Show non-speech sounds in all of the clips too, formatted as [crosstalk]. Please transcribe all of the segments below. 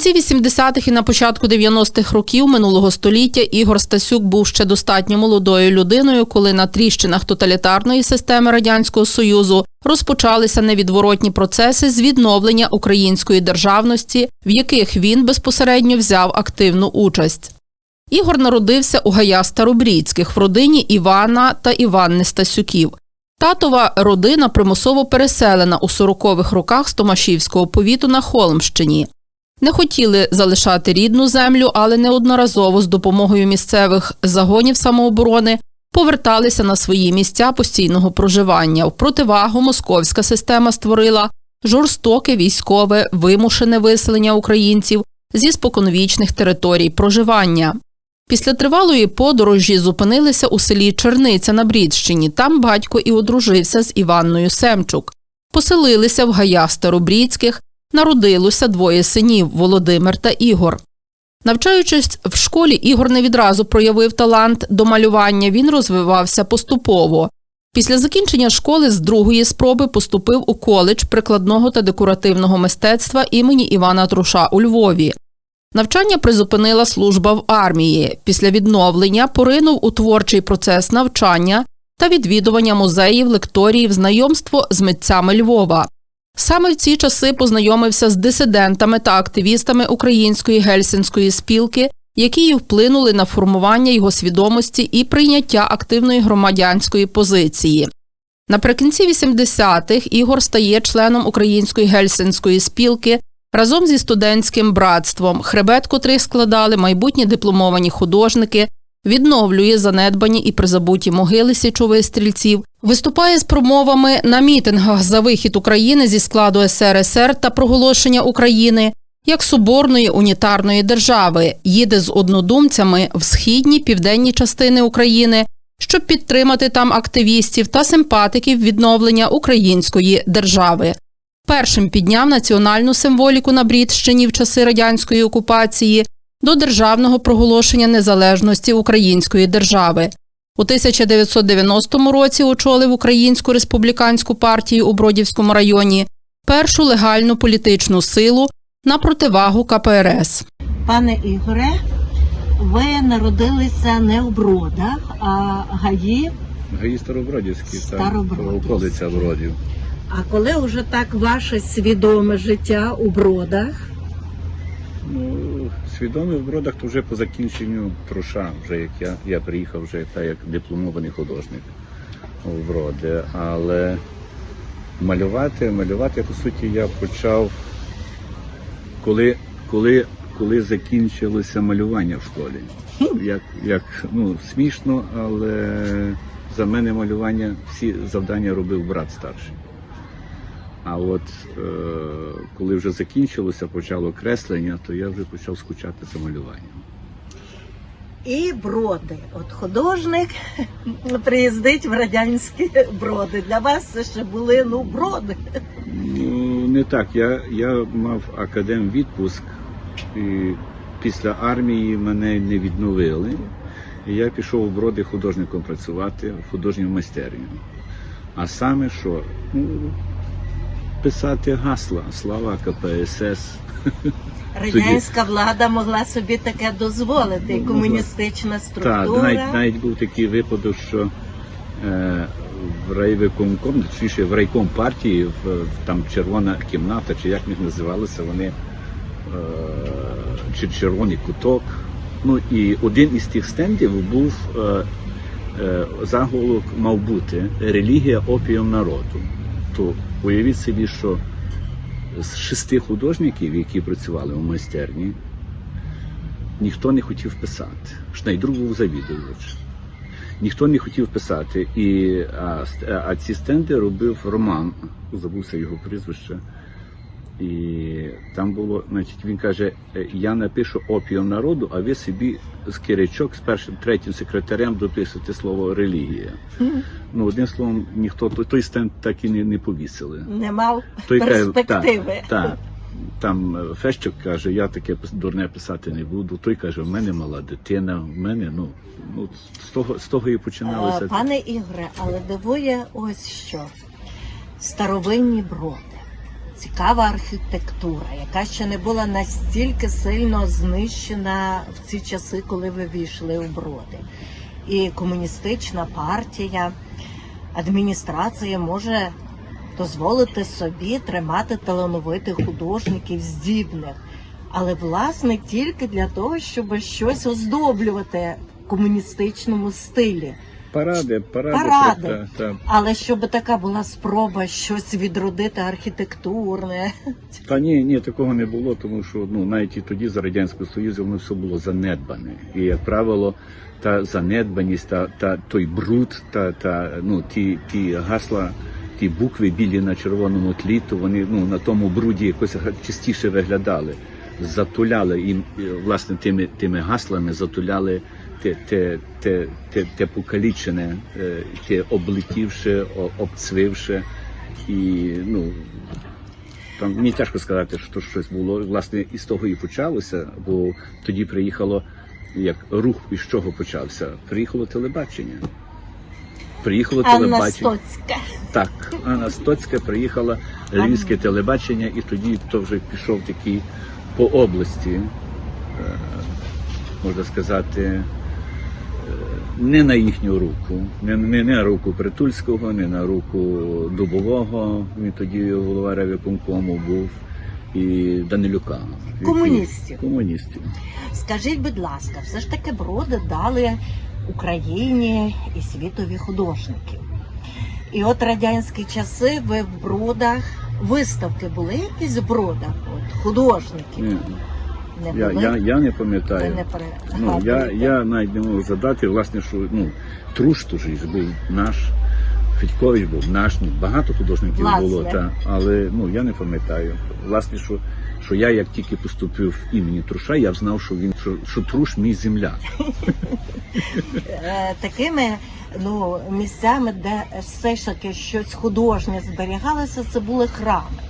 кінці 80-х і на початку 90-х років минулого століття Ігор Стасюк був ще достатньо молодою людиною, коли на тріщинах тоталітарної системи радянського союзу розпочалися невідворотні процеси з відновлення української державності, в яких він безпосередньо взяв активну участь. Ігор народився у гаях Старобрідських в родині Івана та Іванни Стасюків. Татова родина примусово переселена у 40-х роках з Томашівського повіту на Холмщині. Не хотіли залишати рідну землю, але неодноразово з допомогою місцевих загонів самооборони поверталися на свої місця постійного проживання. В противагу московська система створила жорстоке військове вимушене виселення українців зі споконвічних територій проживання. Після тривалої подорожі зупинилися у селі Черниця на Брідщині. Там батько і одружився з Іванною Семчук. Поселилися в гаях Старобрідських, народилося двоє синів Володимир та Ігор. Навчаючись в школі, Ігор не відразу проявив талант до малювання, він розвивався поступово. Після закінчення школи з другої спроби поступив у коледж прикладного та декоративного мистецтва імені Івана Труша у Львові. Навчання призупинила служба в армії. Після відновлення поринув у творчий процес навчання та відвідування музеїв, лекторіїв, знайомство з митцями Львова. Саме в ці часи познайомився з дисидентами та активістами української гельсінської спілки, які й вплинули на формування його свідомості і прийняття активної громадянської позиції. Наприкінці 80-х Ігор стає членом української гельсінської спілки разом зі студентським братством, хребет котрих складали майбутні дипломовані художники, відновлює занедбані і призабуті могили січових стрільців, виступає з промовами на мітингах за вихід України зі складу СРСР та проголошення України як соборної унітарної держави, їде з однодумцями в східні південні частини України, щоб підтримати там активістів та симпатиків відновлення української держави. Першим підняв національну символіку на Брідщині в часи радянської окупації до державного проголошення незалежності української держави. У 1990 році очолив Українську республіканську партію у Бродівському районі, першу легальну політичну силу на противагу КПРС. Пане Ігоре, ви народилися не в Бродах, а гаї. Гаї Старобродівські, так, Старобродівські. околиця Бродів. А коли вже так ваше свідоме життя у Бродах, Ну, свідомий в Бродах то вже по закінченню труша, вже як я, я приїхав вже та як дипломований художник в Броди. Але малювати, малювати, по суті, я почав, коли, коли, коли закінчилося малювання в школі. Як, як ну, смішно, але за мене малювання всі завдання робив брат старший. А от е, коли вже закінчилося, почало креслення, то я вже почав скучати за малюванням. і броди. От художник [laughs] приїздить в радянські броди. Для вас це ще були ну броди. Ну, не так. Я, я мав академ відпуск, і після армії мене не відновили. І я пішов у броди художником працювати в художню майстерню. А саме що? Ну, писати гасла, слава КПСС. Радянська влада могла собі таке дозволити, Могла. комуністична Так, структура. навіть, навіть був такий випадок, що е, в райвиконком, точніше в райком партії, в, в- там червона кімната, чи як їх називалося, вони е, чи червоний куток. Ну і один із тих стендів був е, е, заголовок мав бути релігія опіум народу. То уявіть собі, що з шести художників, які працювали у майстерні, ніхто не хотів писати. Шнайдрук був завідувач. Ніхто не хотів писати. І, а, а ці стенди робив Роман, забувся його прізвище. І там було, значить, він каже: «Е, я напишу опіум народу, а ви собі з киричок, з першим третім секретарем дописуєте слово релігія. Мгм. Ну, одним словом, ніхто той- стенд так і не, не повісили. Не мав Той перспективи. Так. Там е, Фещик каже, я таке дурне писати не буду. Той каже, в мене мала дитина, в мене, ну, ну з того, з того і починалося. Е, Пане Ігоре, але дивує ось що. Старовинні броди. Цікава архітектура, яка ще не була настільки сильно знищена в ці часи, коли ви війшли у броди. І комуністична партія, адміністрація може дозволити собі тримати талановитих художників здібних, але власне тільки для того, щоб щось оздоблювати в комуністичному стилі. Паради, паради. Паради. Та, та, Але щоб така була спроба щось відродити архітектурне. Та ні, ні, такого не було, тому що ну навіть і тоді за радянського союзу воно все було занедбане. І як правило, та занедбаність, та, та той бруд, та, та ну ті, ті гасла, ті букви білі на червоному тлі, то вони ну на тому бруді якось частіше виглядали. Затуляли і, власне тими тими гаслами затуляли те, те, те, те, те покалічене, е, те облетівше, обцвивше. І ну там мені тяжко сказати, що щось було. Власне, із того і почалося, бо тоді приїхало як рух із чого почався? Приїхало телебачення. Приїхало Анна телебачення. Стоцька. Так, Анна Стоцька приїхала львівське телебачення, і тоді то вже пішов такий по області, е, можна сказати, не на їхню руку, не, не на руку Притульського, не на руку Дубового. Він тоді голова райвиконкому був і Данилюка. Комуністів. Комуністів. Скажіть, будь ласка, все ж таки броди дали Україні і світові художників. І от радянські часи ви в бродах виставки були якісь в бродах? От, художників? Ні, Не я, були? я, я не пам'ятаю. Ну, я, я навіть не можу задати, власне, що ну, Труш то ж був наш, Федькович був наш, ну, багато художників Власне. було, та, але ну, я не пам'ятаю. Власне, що, що я як тільки поступив в імені Труша, я знав, що він що, що Труш мій земля. Е, такими ну, місцями, де все ж таки щось художнє зберігалося, це були храми.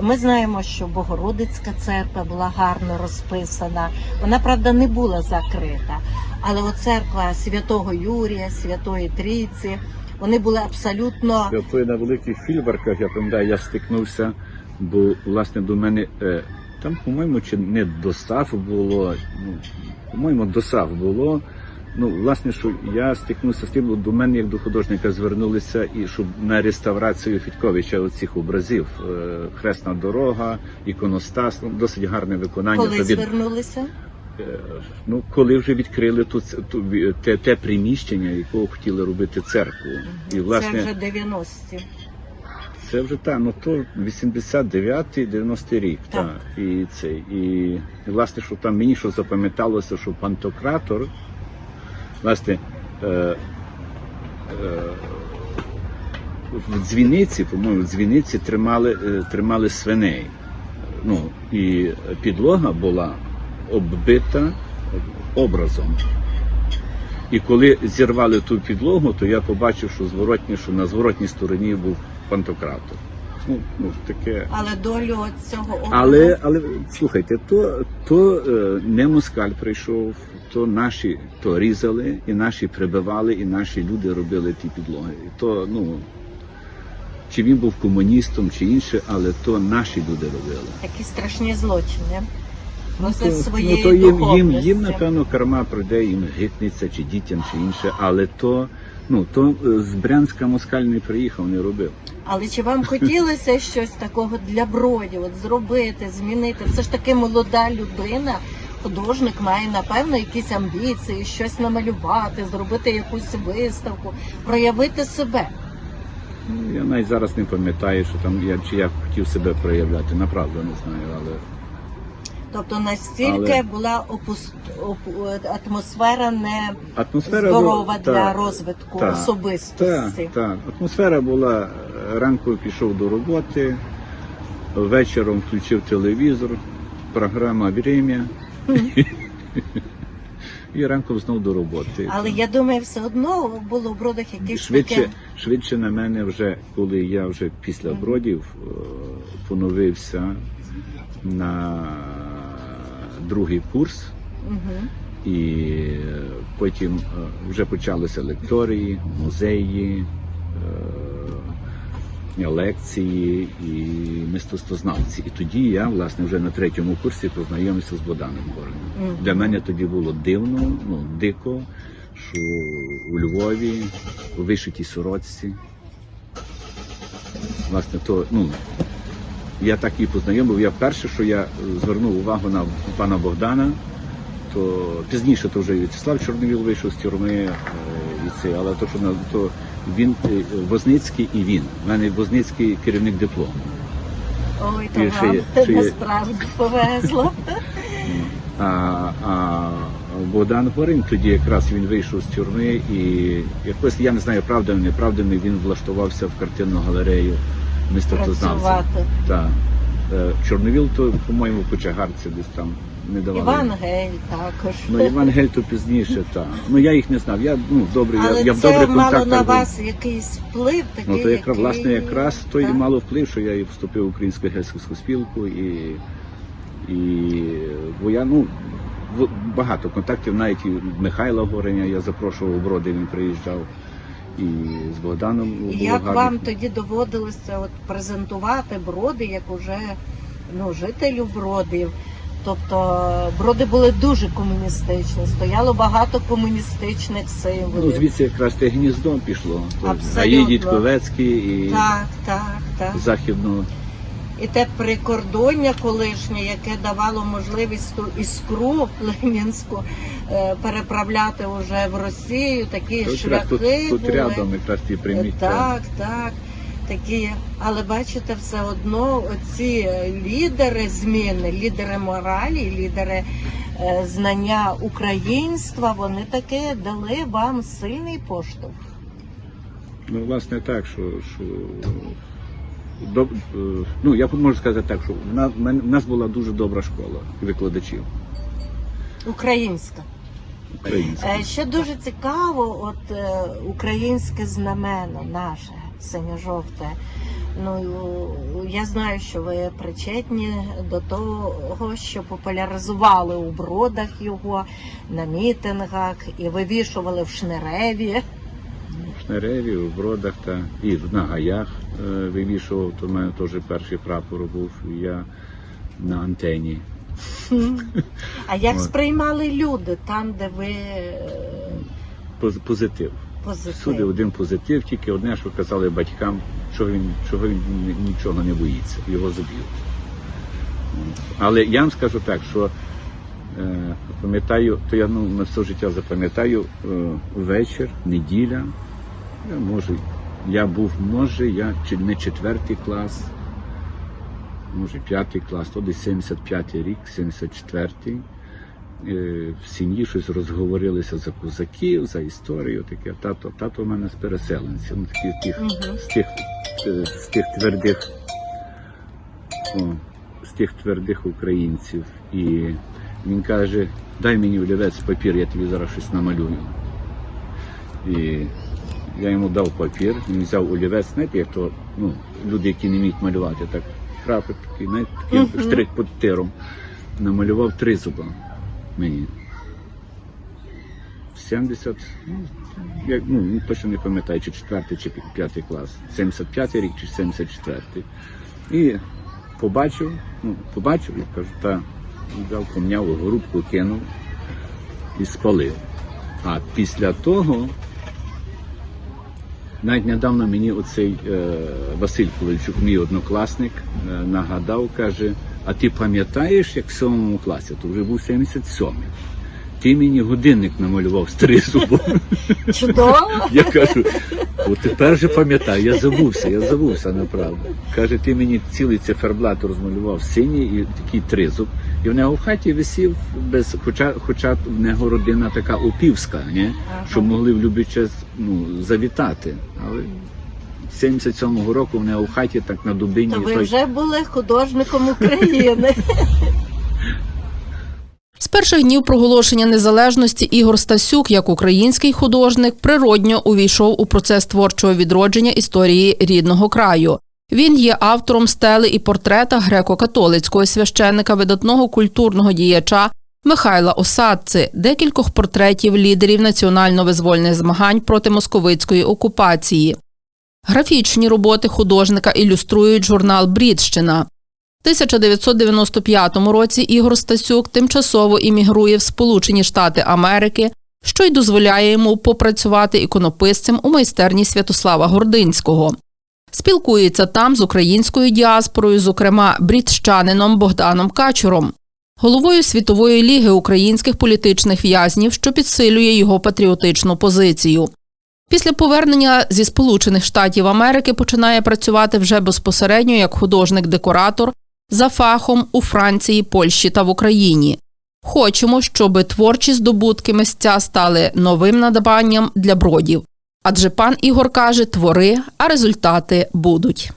Ми знаємо, що Богородицька церква була гарно розписана. Вона, правда, не була закрита. Але от церква Святого Юрія, Святої Трійці, вони були абсолютно Святої на великих фільварках, я пам'ятаю, я стикнувся, бо власне до мене е, там, по-моєму, чи не достав було, ну, по-моєму, досав було. Ну, власне, що я стикнувся з тим, до мене, як до художника, звернулися і щоб на реставрацію Федьковича оцих образів. Е, Хресна дорога, іконостас, ну, досить гарне виконання. коли від- звернулися. Е, Ну, коли вже відкрили ту, ту те, те приміщення, якого хотіли робити церкву. І, власне, Це вже 90-ті. це вже так, ну то 89-90 рік. Так. Та, і це, і, і власне, що там мені що запам'яталося, що пантократор, власне, е, е, в дзвіниці, по-моєму, в дзвіниці тримали, е, тримали свиней. Ну, і підлога була оббита образом. І коли зірвали ту підлогу, то я побачив, що зворотні, що на зворотній стороні був пантократор. Ну, ну таке. Але долю от цього образу Але, але слухайте, то, то е, не москаль прийшов, то наші то різали, і наші прибивали, і наші люди робили ті підлоги. І то, ну, чи він був комуністом, чи інше, але то наші люди робили. такі страшні злочини. Ну, то, ну, то їм, їм, їм, напевно, карма пройде, їм гитниця, чи дітям, чи інше, але то, ну, то е, з Брянська москаль не приїхав, не робив. Але чи вам хотілося [laughs] щось такого для бродів, от зробити, змінити? Все ж таки молода людина, художник має напевно якісь амбіції, щось намалювати, зробити якусь виставку, проявити себе. Ну, я навіть зараз не пам'ятаю, що там я чи я хотів себе проявляти, направду не знаю, але Тобто настільки Але- була опус... оп- атмосфера не атмосфера здорова була, для та, розвитку та, особистості. Так, так. Атмосфера була ранку пішов до роботи, вечором включив телевізор, програма «Время». І ранком знов до роботи. Але я думаю, все одно було в бродах якісь швидше, таке. швидше на мене вже, коли я вже після бродів е, поновився на другий курс, Мгм. і потім е, вже почалися лекторії, музеї. е, лекції і мистецтвознавці. І тоді я, власне, вже на третьому курсі познайомився з Богданом Гориним. Мгм. Для мене тоді було дивно, ну дико, що у Львові у вишитій сорочці. Власне, то ну я так і познайомив. Я перше, що я е, звернув увагу на пана Богдана, то пізніше то вже В'ячеслав Чорновіл вийшов з тюрми, е, і це, але то, що на то він е, Возницький і він. У мене Возницький керівник диплому. Ой, то вам є- насправді повезло. [laughs] А, а Богдан Горин тоді якраз він вийшов з тюрми і якось я не знаю, правда чи неправда, він влаштувався в картинну галерею мистецтвознавців. Так. Е, Чорновіл, то, по-моєму, по чагарці десь там не давали. Іван Гель також. Ну, Іван Гель то пізніше, так. Ну я їх не знав. Я ну добре, Але я, я в це добрих мало на вас якийсь вплив такий. Ну то якраз який- власне якраз то і мало вплив, що я і вступив в українську гельсівську спілку і, і бо я ну багато контактів, навіть і Михайла Гореня я запрошував у Броди, він приїжджав. І з Богданом було як гарно. вам тоді доводилося от презентувати броди як уже ну, жителю бродів? Тобто броди були дуже комуністичні, стояло багато комуністичних Ну, звідси якраз те гніздо пішло. Абсолютно. Аїдіть Ковецький і Так, так, так. західну. І те прикордоння колишнє, яке давало можливість ту іскру ленінську е, переправляти уже в Росію, такі Тут, шляхи тут, тут рядом якраз ті приміття. Так, так. Такі, але бачите, все одно ці лідери зміни, лідери моралі, лідери е, знання українства, вони таки дали вам сильний поштовх. Ну, власне, так, що, що доб, е, ну, я можу сказати так, що в нас, в нас була дуже добра школа викладачів Українська. українських. Е, Ще дуже цікаво, от е, українське знамено наше синьо-жовте. Ну я знаю, що ви причетні до того, що популяризували у бродах його на мітингах і вивішували в Шнереві. Шнереві, в Бродах та і на гаях е, вивішував, то в мене теж перший прапор був, і я на антені. А як сприймали люди там, де ви е, Позитив. позитив? Всюди один позитив, тільки одне, що казали батькам, що він, чого він нічого не боїться, його заб'ють. Але я вам скажу так, що е, пам'ятаю, то я ну, на все життя запам'ятаю е, вечір, неділя. Я, може, я був, може, я чи не четвертий клас, може п'ятий клас, то десь 75-й рік, 74-й. Е, В сім'ї щось розговорилися за козаків, за історію. Таке тато, тато у мене з переселенців, ну, такі, тих, з тих, е, з тих твердих, о, з тих твердих українців. І він каже: дай мені олівець папір, я тобі зараз щось намалюю. І я йому дав папір, він взяв олівець, знаєте, як то ну, люди, які не вміють малювати, так крапить такий, знаєте, такий Мгм. штрих під тиром. Намалював три зуба мені. 70, ну, я ну, точно не пам'ятаю, чи четвертий, чи п'ятий клас. 75 рік чи 74. І побачив, ну, побачив, я кажу, та взяв, помняв, грубку кинув і спалив. А після того, навіть недавно мені оцей е, Василь Ковальчук, мій однокласник, е, нагадав, каже, а ти пам'ятаєш, як в сьомому класі, то вже був 77-й. Ти мені годинник намалював з тризубом. [laughs] Чудово! Я кажу, от тепер же пам'ятаю, я забувся, я забувся направду. Каже, ти мені цілий циферблат розмалював синій і такий тризуб. І в нього в хаті висів без, хоча, хоча в нього родина така опівська, ні? Ага. що могли в любий час ну, завітати. Але 77-го року в нього в хаті так на дубині. То ви той- вже були художником України. З перших днів проголошення незалежності Ігор Стасюк, як український художник, природньо увійшов у процес творчого відродження історії рідного краю. Він є автором стели і портрета греко-католицького священника, видатного культурного діяча Михайла Осадци, декількох портретів лідерів національно-визвольних змагань проти московицької окупації. Графічні роботи художника ілюструють журнал Брідщина. В 1995 році Ігор Стасюк тимчасово іммігрує в Сполучені Штати Америки, що й дозволяє йому попрацювати іконописцем у майстерні Святослава Гординського. Спілкується там з українською діаспорою, зокрема брідщанином Богданом Качуром, головою світової ліги українських політичних в'язнів, що підсилює його патріотичну позицію. Після повернення зі Сполучених Штатів Америки починає працювати вже безпосередньо як художник-декоратор за фахом у Франції, Польщі та в Україні. Хочемо, щоб творчі здобутки місця стали новим надбанням для бродів. Адже пан Ігор каже: твори, а результати будуть.